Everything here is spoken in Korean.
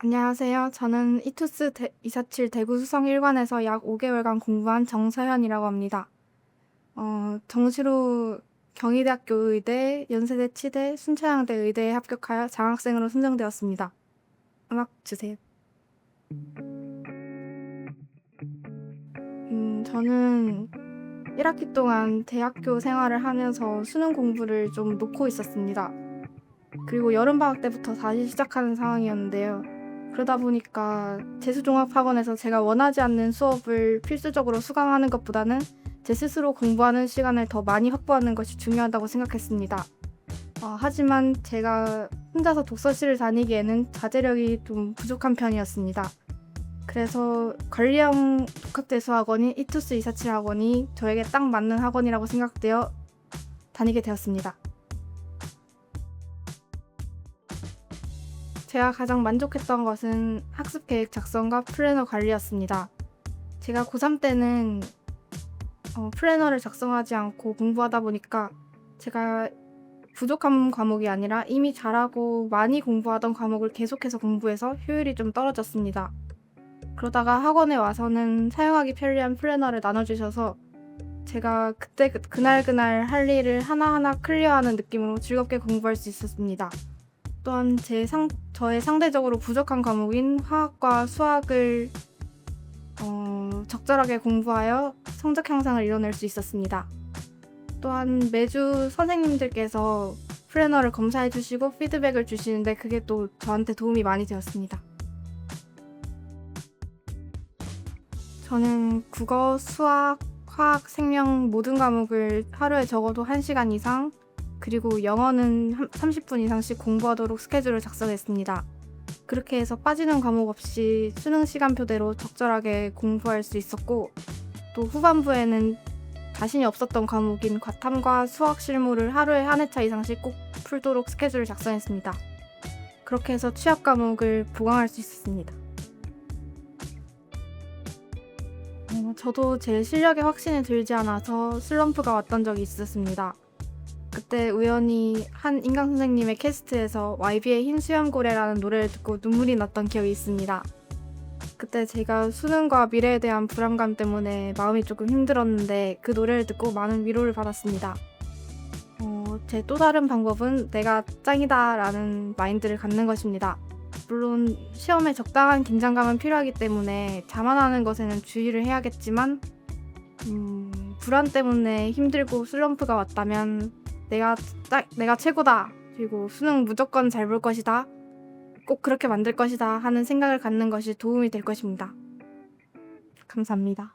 안녕하세요. 저는 이투스 대, 247 대구 수성 1관에서 약 5개월간 공부한 정서현이라고 합니다. 어, 정시로 경희대학교 의대, 연세대 치대, 순천향대 의대에 합격하여 장학생으로 선정되었습니다. 음악 주세요. 음, 저는 1학기 동안 대학교 생활을 하면서 수능 공부를 좀 놓고 있었습니다. 그리고 여름방학 때부터 다시 시작하는 상황이었는데요. 그러다 보니까 재수종합학원에서 제가 원하지 않는 수업을 필수적으로 수강하는 것보다는 제 스스로 공부하는 시간을 더 많이 확보하는 것이 중요하다고 생각했습니다. 어, 하지만 제가 혼자서 독서실을 다니기에는 자제력이 좀 부족한 편이었습니다. 그래서 관리형 독학재수학원인 이투스 247 학원이 저에게 딱 맞는 학원이라고 생각되어 다니게 되었습니다. 제가 가장 만족했던 것은 학습 계획 작성과 플래너 관리였습니다. 제가 고3 때는 어, 플래너를 작성하지 않고 공부하다 보니까 제가 부족한 과목이 아니라 이미 잘하고 많이 공부하던 과목을 계속해서 공부해서 효율이 좀 떨어졌습니다. 그러다가 학원에 와서는 사용하기 편리한 플래너를 나눠주셔서 제가 그때 그- 그날 그날 할 일을 하나하나 클리어하는 느낌으로 즐겁게 공부할 수 있었습니다. 또한 제 상, 저의 상대적으로 부족한 과목인 화학과 수학을 어, 적절하게 공부하여 성적 향상을 이뤄낼 수 있었습니다. 또한 매주 선생님들께서 플래너를 검사해 주시고 피드백을 주시는데 그게 또 저한테 도움이 많이 되었습니다. 저는 국어, 수학, 화학, 생명 모든 과목을 하루에 적어도 1시간 이상 그리고 영어는 30분 이상씩 공부하도록 스케줄을 작성했습니다. 그렇게 해서 빠지는 과목 없이 수능 시간표대로 적절하게 공부할 수 있었고 또 후반부에는 자신이 없었던 과목인 과탐과 수학 실무를 하루에 한 회차 이상씩 꼭 풀도록 스케줄을 작성했습니다. 그렇게 해서 취약 과목을 보강할 수 있었습니다. 어, 저도 제 실력에 확신이 들지 않아서 슬럼프가 왔던 적이 있었습니다. 그때 우연히 한 인강 선생님의 캐스트에서 YB의 흰 수염고래라는 노래를 듣고 눈물이 났던 기억이 있습니다. 그때 제가 수능과 미래에 대한 불안감 때문에 마음이 조금 힘들었는데 그 노래를 듣고 많은 위로를 받았습니다. 어, 제 또 다른 방법은 내가 짱이다 라는 마인드를 갖는 것입니다. 물론 시험에 적당한 긴장감은 필요하기 때문에 자만하는 것에는 주의를 해야겠지만 음, 불안 때문에 힘들고 슬럼프가 왔다면 내가 짜, 내가 최고다 그리고 수능 무조건 잘 볼 것이다 꼭 그렇게 만들 것이다 하는 생각을 갖는 것이 도움이 될 것입니다. 감사합니다.